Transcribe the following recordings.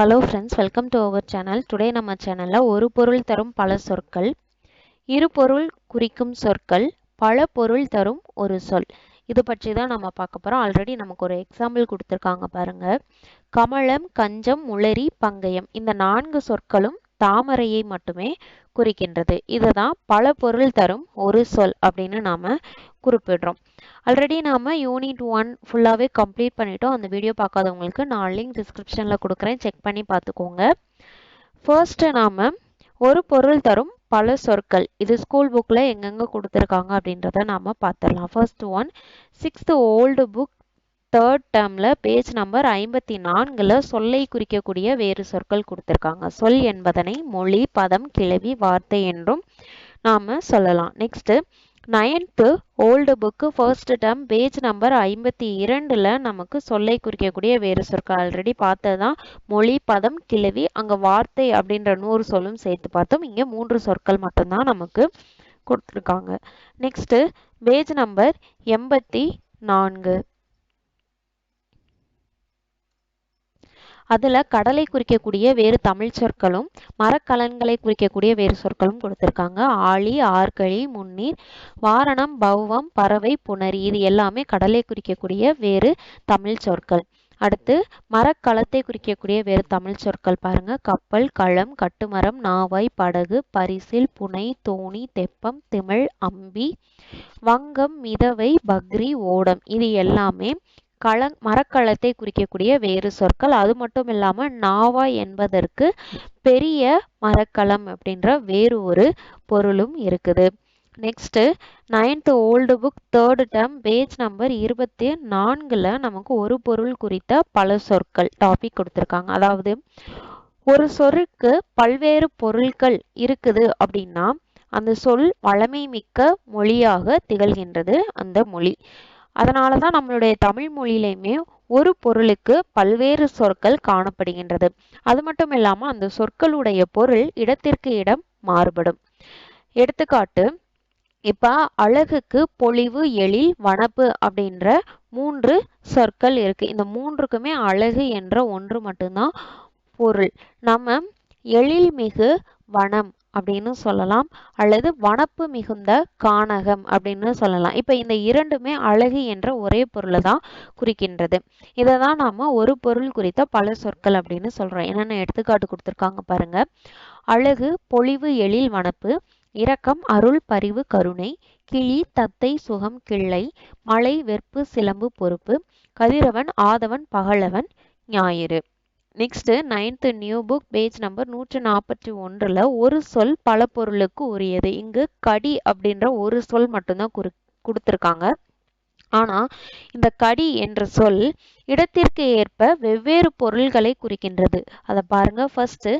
Hello friends welcome to our channel today நம்ம சேனலில் ஒரு பொருள் தரும் பல சொற்கள் இரு பொருள் குறிக்கும் சொற்கள் பல பொருள் தரும் ஒரு சொல். இது பற்றி தான் நம்ம பார்க்க போகிறோம் ஆல்ரெடி நமக்கு ஒரு எக்ஸாம்பிள் கொடுத்துருக்காங்க பாருங்க. கமலம் கஞ்சம் உளறி பங்கயம். இந்த நான்கு சொற்களும் தாமரையை மட்டுமே குறிக்கின்றது. இதுதான் பல பொருள் தரும் ஒரு சொல் அப்படின்னு நாம் குறிப்பிடுறோம். ஆல்ரெடி நாம் யூனிட் ஒன் ஃபுல்லாகவே கம்ப்ளீட் பண்ணிட்டோம். அந்த வீடியோ பார்க்காதவங்களுக்கு நான் லிங்க் டிஸ்கிரிப்ஷனில் கொடுக்குறேன். செக் பண்ணி பார்த்துக்கோங்க. ஃபர்ஸ்ட்டு நாம் ஒரு பொருள் தரும் பல சொற்கள். இது ஸ்கூல் புக்கில் எங்கெங்கே கொடுத்துருக்காங்க அப்படின்றத நாம் பார்த்துடலாம். First one sixth old book third டேர்மில் பேஜ் நம்பர் ஐம்பத்தி நான்கில் சொல்லை குறிக்கக்கூடிய வேறு சொற்கள் கொடுத்துருக்காங்க. சொல் என்பதனை மொழி பதம் கிளவி வார்த்தை என்றும் நாம் சொல்லலாம். Next ninth old book first term page number ஐம்பத்தி இரண்டில் நமக்கு சொல்லை குறிக்கக்கூடிய வேறு சொற்கள். ஆல்ரெடி பார்த்தது தான் மொழி பதம் கிளவி அங்கே வார்த்தை அப்படின்ற நூறு சொல்லும் சேர்த்து பார்த்தோம். இங்கே மூன்று சொற்கள் மட்டும்தான் நமக்கு கொடுத்துருக்காங்க. நெக்ஸ்ட்டு பேஜ் நம்பர் எண்பத்தி நான்கு அதில் கடலை குறிக்கக்கூடிய வேறு தமிழ் சொற்களும் மரக்கலன்களை குறிக்கக்கூடிய வேறு சொற்களும் கொடுத்துருக்காங்க. ஆழி ஆர்களி முன்னீர் வாரணம் பௌவம் பறவை புணரி இது எல்லாமே கடலை குறிக்கக்கூடிய வேறு தமிழ் சொற்கள். அடுத்து மரக்களத்தை குறிக்கக்கூடிய வேறு தமிழ் சொற்கள் பாருங்க. கப்பல் களம் கட்டுமரம் நாவாய் படகு பரிசில் புனை தோணி தெப்பம் திமிழ் அம்பி வங்கம் மிதவை பக்ரி ஓடம் இது எல்லாமே கள மரக்களத்தை குறிக்கக்கூடிய வேறு சொற்கள். அது மட்டும் இல்லாமல் நாவா என்பதற்கு பெரிய மரக்களம் அப்படின்ற வேறு ஒரு பொருளும் இருக்குது. Next ninth old book third term page number இருபத்தி நான்கில் நமக்கு ஒரு பொருள் குறித்த பல சொற்கள் டாபிக் கொடுத்துருக்காங்க. அதாவது ஒரு சொருக்கு பல்வேறு பொருட்கள் இருக்குது அப்படின்னா அந்த சொல் வளமை மிக்க மொழியாக திகழ்கின்றது அந்த மொழி. அதனால தான் நம்மளுடைய தமிழ் மொழியிலையுமே ஒரு பொருளுக்கு பல்வேறு சொற்கள் காணப்படுகின்றது. அது மட்டும் இல்லாமல் அந்த சொற்களுடைய பொருள் இடத்திற்கு இடம் மாறுபடும். எடுத்துக்காட்டு இப்போ அழகுக்கு பொலிவு எழில் வனப்பு அப்படின்ற மூன்று சொற்கள் இருக்கு. இந்த மூன்றுக்குமே அழகு என்ற ஒன்று மட்டும்தான் பொருள். நம்ம எழில் மிகு வனம் அப்படின்னு சொல்லலாம். அல்லது வனப்பு மிகுந்த கானகம் அப்படின்னு சொல்லலாம். இப்போ இந்த இரண்டுமே அழகு என்ற ஒரே பொருளை தான் குறிக்கின்றது. இதை தான் நாம ஒரு பொருள் குறித்த பல சொற்கள் அப்படின்னு சொல்றோம். என்னென்ன எடுத்துக்காட்டு கொடுத்துருக்காங்க பாருங்க. அழகு பொலிவு எழில் வனப்பு இரக்கம் அருள் பரிவு கருணை கிளி தத்தை சுகம் கிள்ளை மலை வெற்பு சிலம்பு பொறுப்பு கதிரவன் ஆதவன் பகலவன் ஞாயிறு. Next ninth new book page number நூற்று நாற்பத்தி ஒன்றில் ஒரு சொல் பல பொருளுக்கு உரியது. இங்கு கடி அப்படின்ற ஒரு சொல் மட்டும்தான் குறி கொடுத்துருக்காங்க. ஆனால் இந்த கடி என்ற சொல் இடத்திற்கு ஏற்ப வெவ்வேறு பொருள்களை குறிக்கின்றது. அதை பாருங்க ஃபர்ஸ்ட்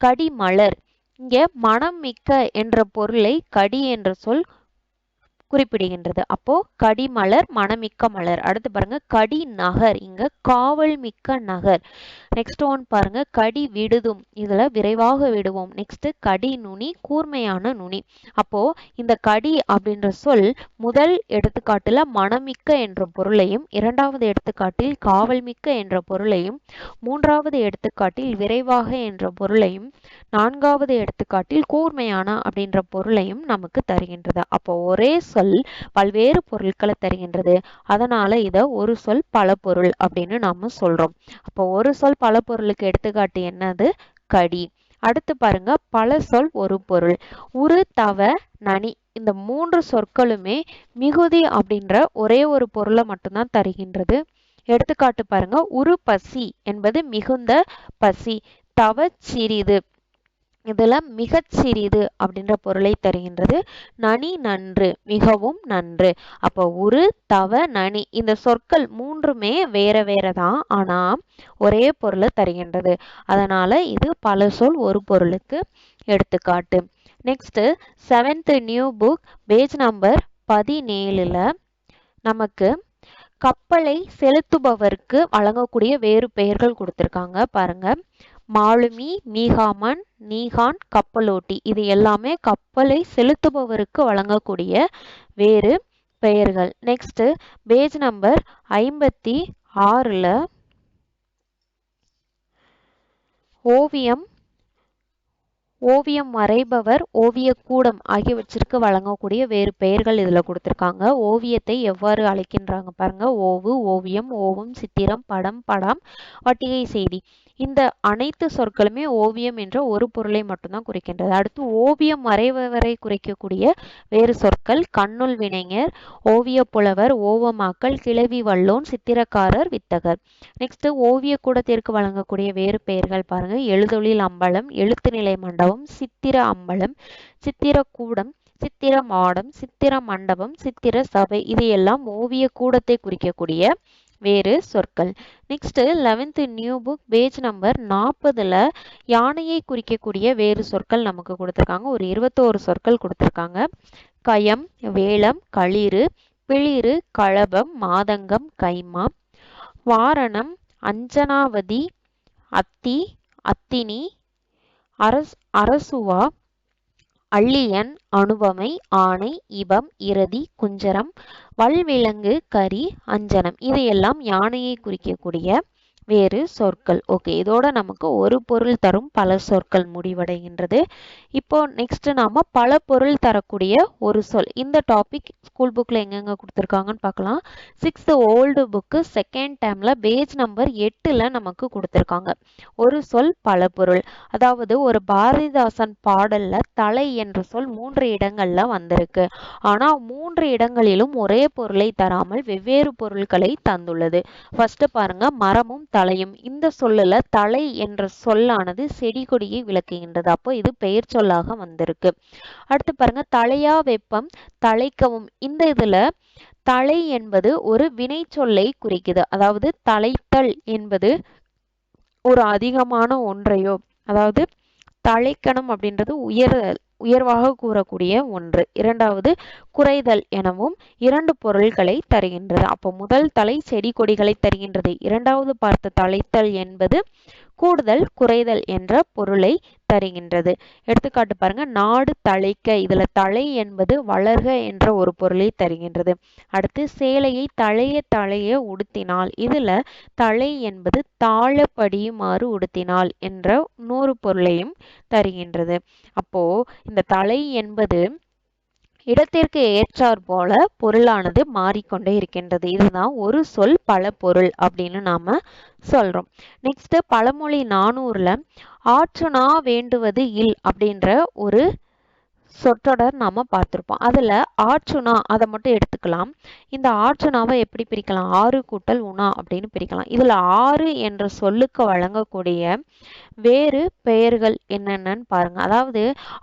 கடி மலர் இங்கே மனம் மிக்க என்ற பொருளை கடி என்ற சொல் குறிப்பிடுகின்றது. அப்போ கடிமலர் மணமிக்க மலர். அடுத்து பாருங்க கடி நகர். இங்க காவல் மிக்க நகர். நெக்ஸ்ட் ஒன் பாருங்க கடி விடுதும். இதுல விரைவாக விடுவோம். நெக்ஸ்ட் கடி நுனி கூர்மையான நுனி. அப்போ இந்த கடி அப்படின்ற சொல் முதல் எடுத்துக்காட்டுல மணமிக்க என்ற பொருளையும் இரண்டாவது எடுத்துக்காட்டில் காவல் மிக்க என்ற பொருளையும் மூன்றாவது எடுத்துக்காட்டில் விரைவாக என்ற பொருளையும் நான்காவது எடுத்துக்காட்டில் கூர்மையான அப்படின்ற பொருளையும் நமக்கு தருகின்றது. அப்போ ஒரே சொல் பல்வேறு பொருட்களை தருகின்றது. அதனால இதை ஒரு சொல் பல பொருள் அப்படின்னு நாம சொல்றோம். அப்போ ஒரு சொல் பல பொருளுக்கு எடுத்துக்காட்டு என்னது? கடி. அடுத்து பாருங்க பல சொல் ஒரு பொருள். உரு தவ நனி இந்த மூன்று சொற்களுமே மிகுதி அப்படின்ற ஒரே ஒரு பொருளை மட்டும்தான் தருகின்றது. எடுத்துக்காட்டு பாருங்க உரு பசி என்பது மிகுந்த பசி. தவ சிறிது. இதுல மிகச் சிறிது அப்படின்ற பொருளை தருகின்றது. நனி நன்று மிகவும் நன்று. அப்போ உரு தவ நனி இந்த சொற்கள் மூன்றுமே வேற வேற தான் ஆனா ஒரே பொருளை தருகின்றது. அதனால இது பல சொல் ஒரு பொருளுக்கு எடுத்துக்காட்டு. Next seventh new book page number பதினேழுல நமக்கு கப்பலை செலுத்துபவருக்கு வழங்கக்கூடிய வேறு பெயர்கள் கொடுத்துருக்காங்க. பாருங்க. மாலுமி மீகாமன் நீகான் கப்பலோட்டி. இது எல்லாமே கப்பலை செலுத்துபவருக்கு வழங்கக்கூடிய வேறு பெயர்கள். நெக்ஸ்ட் பேஜ் நம்பர் ஐம்பத்தி ஆறில் ஓவியம் ஓவியம் வரைபவர் ஓவியக்கூடம் ஆகியவற்றிற்கு வழங்கக்கூடிய வேறு பெயர்கள் இதில் கொடுத்துருக்காங்க. ஓவியத்தை எவ்வாறு அழைக்கின்றாங்க பாருங்க. ஓவு ஓவியம் ஓவும் சித்திரம் படம் படம் வட்டிகை செய்தி. இந்த அனைத்து சொற்களுமே ஓவியம் என்ற ஒரு பொருளை மட்டும்தான் குறிக்கின்றது. அடுத்து ஓவியம் வரைபவரை குறிக்கக்கூடிய வேறு சொற்கள் கண்ணுள் வினைஞர் ஓவிய புலவர் ஓவமாக்கல் கிளவி வல்லோன் சித்திரக்காரர் வித்தகர். நெக்ஸ்ட் ஓவிய கூடத்திற்கு வழங்கக்கூடிய வேறு பெயர்கள் பாருங்க. எழுதொழில் அம்பலம் எழுத்து நிலை மண்டபம் சித்திர அம்பலம் சித்திர கூடம் சித்திர மாடம் சித்திர மண்டபம் சித்திர சபை இது எல்லாம் ஓவிய கூடத்தை குறிக்கக்கூடிய வேறு சொற்கள். Next eleventh new book page number நாற்பதுல யானையை குறிக்கக்கூடிய வேறு சொற்கள் நமக்கு கொடுத்துருக்காங்க. ஒரு இருபத்தோரு சொற்கள் கொடுத்துருக்காங்க. கயம் வேலம் களிறு பிளிறு களபம் மாதங்கம் கைமா. வாரணம் அஞ்சனாவதி அத்தி அத்தினி அரஸ் அரசுவா. அள்ளியன் அனுபமை ஆணை இபம் இறதி குஞ்சரம் வல்விலங்கு கரி அஞ்சனம். இதையெல்லாம் யானையை குறிக்கக்கூடிய வேறு சொற்கள். ஓகே இதோட நமக்கு ஒரு பொருள் தரும் பல சொற்கள் முடிவடைகின்றது. இப்போ நெக்ஸ்ட் நாம பல பொருள் தரக்கூடிய ஒரு சொல். இந்த டாபிக் ஸ்கூல் புக்ல எங்கெங்க கொடுத்துருக்காங்கன்னு பார்க்கலாம். சிக்ஸ்த் ஓல்டு புக்கு செகண்ட் டைம்ல பேஜ் நம்பர் எட்டுல நமக்கு கொடுத்துருக்காங்க. ஒரு சொல் பல பொருள். அதாவது ஒரு பாரதிதாசன் பாடல்ல தலை என்ற சொல் மூன்று இடங்கள்ல வந்திருக்கு. ஆனா மூன்று இடங்களிலும் ஒரே பொருளை தராமல் வெவ்வேறு பொருட்களை தந்துள்ளது. ஃபர்ஸ்ட் பாருங்க மரமும் தலையும். இந்த சொல்லுல தலை என்ற சொல்லானது செடி கொடியை விளக்குகின்றது. அப்போ இது பெயர் சொல்லாக வந்திருக்கு. அடுத்து பாருங்க தலையா வெப்பம் தலைக்கவும். இந்த இதுல தலை என்பது ஒரு வினை சொல்லை குறிக்குது. அதாவது தலைத்தல் என்பது ஒரு அதிகமான ஒன்றையோ அதாவது தலைக்கணம் அப்படின்றது உயர் உயர்வாக கூறக்கூடிய ஒன்று. இரண்டாவது குறைதல் எனவும் இரண்டு பொருள்களை தருகின்றது. அப்போ முதல் தலை செடி கொடிகளை தருகின்றது. இரண்டாவது பார்த்த தலைத்தல் என்பது கூடுதல் குறைதல் என்ற பொருளை தருகின்றது. எடுத்துக்காட்டு பாருங்க நாடு தழைக்க இதுல தலை என்பது வளர்க என்ற ஒரு பொருளை தருகின்றது. அடுத்து சேலையை தழைய தழைய உடுத்தினால். இதுல தலை என்பது தாழப்படியுமாறு உடுத்தினால் என்ற இன்னொரு பொருளையும் தருகின்றது. அப்போ இந்த தலை என்பது இடத்திற்கு ஏற்றாற் போல பொருளானது மாறிக்கொண்டே இருக்கின்றது. இதுதான் ஒரு சொல் பல பொருள் அப்படின்னு நாம சொல்றோம். நெக்ஸ்ட் பழமொழி நானூறுல ஆற்றுனா வேண்டுவது இல் அப்படின்ற ஒரு சொற்றொடர் நாம பார்த்துருப்போம். அதுல ஆர்ச்சுனா அதை மட்டும் எடுத்துக்கலாம். இந்த ஆர்ச்சுனாவை எப்படி பிரிக்கலாம்? ஆறு கூட்டல் உணா அப்படின்னு பிரிக்கலாம். இதுல ஆறு என்ற சொல்லுக்கு வழங்கக்கூடிய வேறு பெயர்கள் என்னென்னு பாருங்க. அதாவது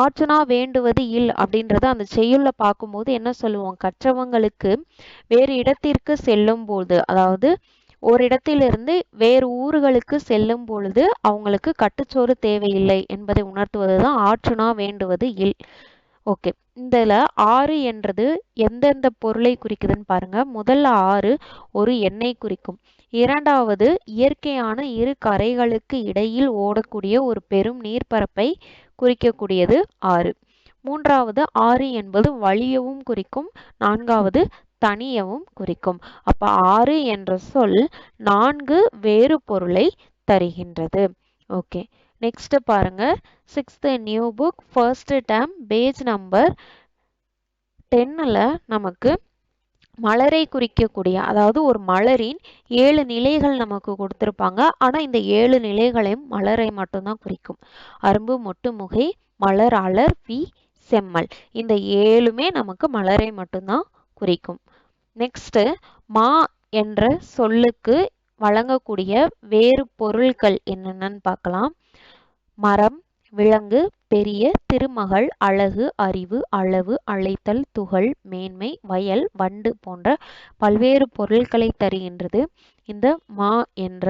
ஆர்ச்சுனா வேண்டுவது இல் அப்படின்றத அந்த செய்யுள்ள பார்க்கும்போது என்ன சொல்லுவோம்? கற்றவங்களுக்கு வேறு இடத்திற்கு செல்லும் போது அதாவது ஒரு இடத்திலிருந்து வேறு ஊர்களுக்கு செல்லும் பொழுது அவங்களுக்கு கட்டுச்சோறு தேவையில்லை என்பதை உணர்த்துவதுதான் ஆற்றுனா வேண்டுவது இல். ஓகே. இதில் ஆறு என்றது எந்தெந்த பொருளை குறிக்குதுன்னு பாருங்க. முதல்ல ஆறு ஒரு எண்ணெய் குறிக்கும். இரண்டாவது இயற்கையான இரு கரைகளுக்கு இடையில் ஓடக்கூடிய ஒரு பெரும் நீர்ப்பரப்பை குறிக்கக்கூடியது ஆறு. மூன்றாவது ஆறு என்பது வழியவும் குறிக்கும். நான்காவது தனியவும் குறிக்கும். அப்ப ஆறு என்ற சொல் நான்கு வேறு பொருளை தருகின்றது. ஓகே நெக்ஸ்ட் பாருங்க. Sixth new book first term page number டென்னில் நமக்கு மலரை குறிக்கக்கூடிய அதாவது ஒரு மலரின் ஏழு நிலைகள் நமக்கு கொடுத்துருப்பாங்க. ஆனால் இந்த ஏழு நிலைகளையும் மலரை மட்டும்தான் குறிக்கும். அரும்பு மொட்டு முகை மலர் அலர் வி செம்மல். இந்த ஏழுமே நமக்கு மலரை மட்டும்தான் குறிக்கும். நெக்ஸ்ட் மா என்ற சொல்லுக்கு வழங்கக்கூடிய வேறு பொருள்கள் என்னென்னு பார்க்கலாம். மரம் விலங்கு பெரிய திருமகள் அழகு அறிவு அளவு அழைத்தல் துகள் மேன்மை வயல் வண்டு போன்ற பல்வேறு பொருட்களை தருகின்றது. இந்த மா என்ற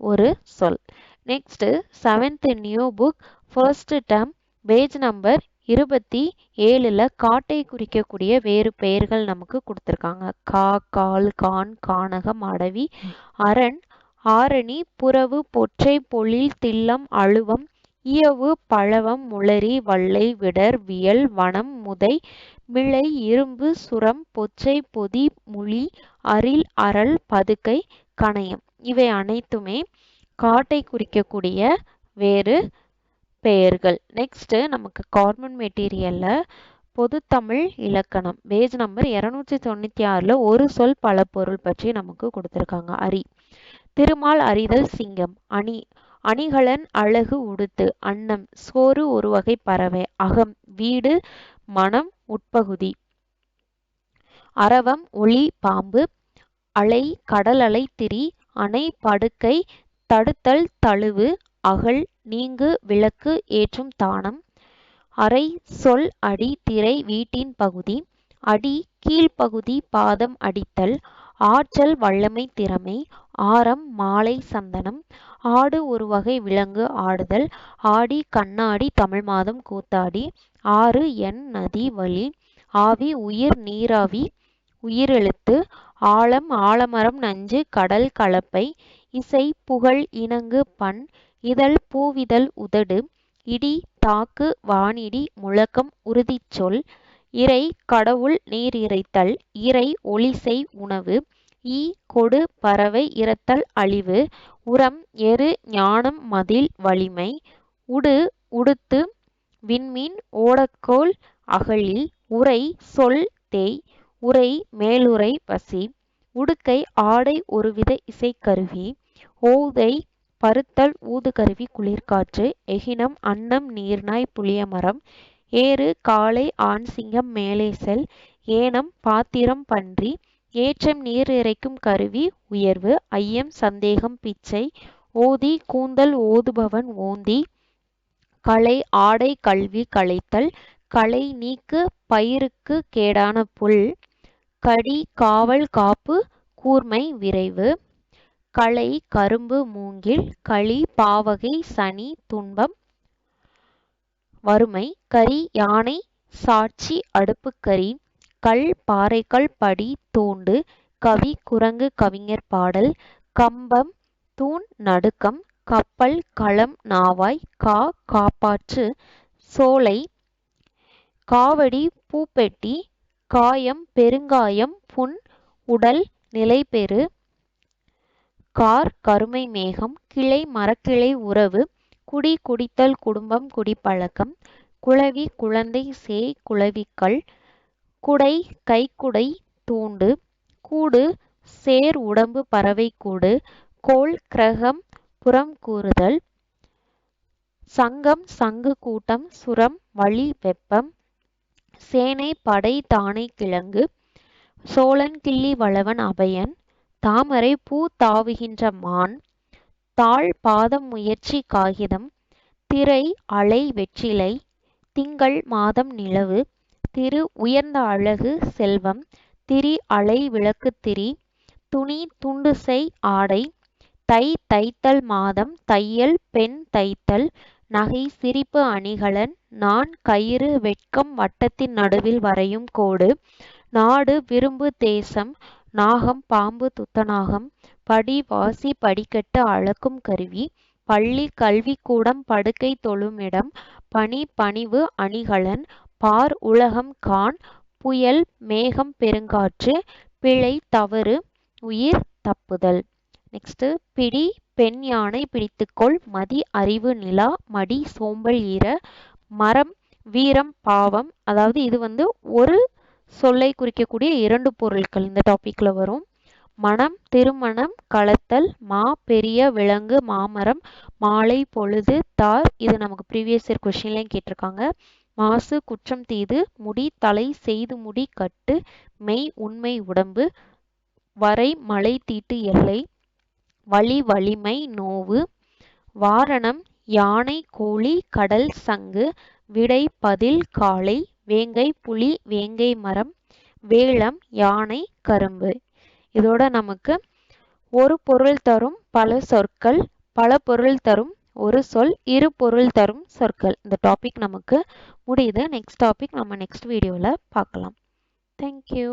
ஒரு சொல். Next seventh new book first term page number இருபத்தி ஏழுல காட்டை குறிக்கக்கூடிய வேறு பெயர்கள் நமக்கு கொடுத்துருக்காங்க. கா கால் கான் கானகம் அடவி அரண் ஆரணி புறவு பொற்றை பொழில் தில்லம் அழுவம் இயவு பழவம் முளரி வள்ளை விடர் வியல் வனம் முதை மிளை இரும்பு சுரம் பொச்சை பொதி முழி அரில் அரல் பதுக்கை கணையம். இவை அனைத்துமே காட்டை குறிக்கக்கூடிய வேறு பெயர்கள். நெக்ஸ்ட்டு நமக்கு கார்பன் மெட்டீரியலில் பொதுத்தமிழ் இலக்கணம். பேஜ் நம்பர் இரநூற்றி தொண்ணூற்றி ஆறில் ஒரு சொல் பல பொருள் பற்றி நமக்கு கொடுத்துருக்காங்க. அரி. திருமால் அறிதல் சிங்கம். அணி. அணிகலன் அழகு உடுத்து. அன்னம். சோறு ஒரு வகை பறவை. அகம். வீடு. மனம். உட்பகுதி. அரவம். ஒளி. பாம்பு. அலை. கடல் அலை. திரி. அணை. படுக்கை. தடுத்தல். தழுவு. அகல் நீங்கு விளக்கு ஏற்றும் தானம். அரை சொல் அடி திரை வீட்டின் பகுதி. அடி கீழ்ப்பகுதி பாதம் அடித்தல். ஆற்றல் வல்லமை திறமை. ஆரம் மாலை சந்தனம். ஆடு ஒரு வகை விலங்கு ஆடுதல். ஆடி கண்ணாடி தமிழ் மாதம் கூத்தாடி. ஆறு எண் நதி வழி. ஆவி உயிர் நீராவி. உயிரெழுத்து. ஆழம் ஆலமரம் நஞ்சு கடல் கலப்பை. இசை புகழ் இணங்கு பண். இதழ் பூவிதழ் உதடு இடி தாக்கு வானிடி முழக்கம் உறுதிச்சொல் இறை கடவுள் நீர் இறைத்தல் இறை ஒளிசெய் உணவு ஈ கொடு பறவை இறத்தல் அழிவு உரம் எரு ஞானம் மதில் வலிமை உடு உடுத்து விண்மீன் ஓடக்கோல் அகழில் உரை சொல் தேய் உரை மேலுரை பசி உடுக்கை ஆடை ஒருவித இசைக்கருவி ஓதை பருத்தல் ஊதுகருவி குளிர்காற்று எகினம் அன்னம் நீர்நாய் புளியமரம் ஏறு காளை ஆண் சிங்கம் மேலே செல் ஏனம் பாத்திரம் பன்றி ஏற்றம் நீர் இறைக்கும் கருவி உயர்வு ஐயம் சந்தேகம் பிச்சை ஓதி கூந்தல் ஓதுபவன் ஓந்தி கலை ஆடை கல்வி களைத்தல் களை நீக்கு பயிருக்கு கேடான புல் கடி காவல் காப்பு கூர்மை விரைவு களை கரும்பு மூங்கில் களி பாவகை சனி துன்பம் வறுமை கரி யானை சாட்சி அடுப்புக்கரி கல் பாறைக்கல் படி தோண்டு கவி குரங்கு கவிஞர் பாடல் கம்பம் தூண் நடுக்கம் கப்பல் களம் நாவாய் கா காப்பாற்று சோலை காவடி பூப்பெட்டி காயம் பெருங்காயம் புண் உடல் நிலைபெறு கார் கருமை மேகம் கிளை மரக்கிளை உறவு குடி குடித்தல் குடும்பம் குடிப்பழக்கம் குளவி குழந்தை சேய் குளவிக்கள் குடை கைக்குடை தூண்டு கூடு சேர் உடம்பு பறவை கூடு கோள் கிரகம் புறம் கூறுதல் சங்கம் சங்கு கூட்டம் சுரம் வழி வெப்பம் சேனை படை தானை கிழங்கு சோழன் கிள்ளி வளவன் அபயன் தாமரை பூ தாவுகின்ற மான் தாழ் பாதம் முயற்சி காகிதம் திரை அலை வெற்றிலை திங்கள் மாதம் நிலவு திரு உயர்ந்த அழகு செல்வம் திரி அலை விளக்கு திரி துணி துண்டுசை ஆடை தை தைத்தல் மாதம் தையல் பெண் தைத்தல் நகை சிரிப்பு அணிகலன் நான் கயிறு வெட்கம் வட்டத்தின் நடுவில் வரையும் கோடு நாடு விரும்பு தேசம் நாகம் பாம்பு துத்தநாகம் படி வாசி படிக்கட்டு அளக்கும் கருவி பள்ளி கல்விக்கூடம் படுக்கை தொழுமிடம் பனி பணிவு அணிகலன் பார் உலகம் கான் புயல் மேகம் பெருங்காற்று பிழை தவறு உயிர் தப்புதல். நெக்ஸ்ட் பிடி பெண் யானை பிடித்துக்கொள் மதி அறிவு நிலா மடி சோம்பல் ஈர மரம் வீரம் பாவம். அதாவது இது வந்து ஒரு சொல்லை குறிக்கக்கூடிய இரண்டு பொருட்கள் இந்த டாப்பிக்கில் வரும். மனம் திருமணம் கலத்தல் மா பெரிய விலங்கு மாமரம் மாலை பொழுது தார். இது நமக்கு ப்ரீவியஸ் இயர் கொஷின்லையும் கேட்டிருக்காங்க. மாசு குற்றம் தீது முடி தலை செய்து முடி கட்டு மெய் உண்மை உடம்பு வரை மலை தீட்டு எல்லை வழி வலிமை நோவு வாரணம் யானை கோழி கடல் சங்கு விடை பதில் காளை வேங்கை புலி வேங்கை மரம் வேளம் யானை கரும்பு. இதோட நமக்கு ஒரு பொருள் தரும் பல சொற்கள் பல பொருள் தரும் ஒரு சொல் இரு பொருள் தரும் சொற்கள். இந்த டாபிக் நமக்கு முடியுது. நெக்ஸ்ட் டாபிக் நம்ம நெக்ஸ்ட் வீடியோவில் பார்க்கலாம். தேங்க்யூ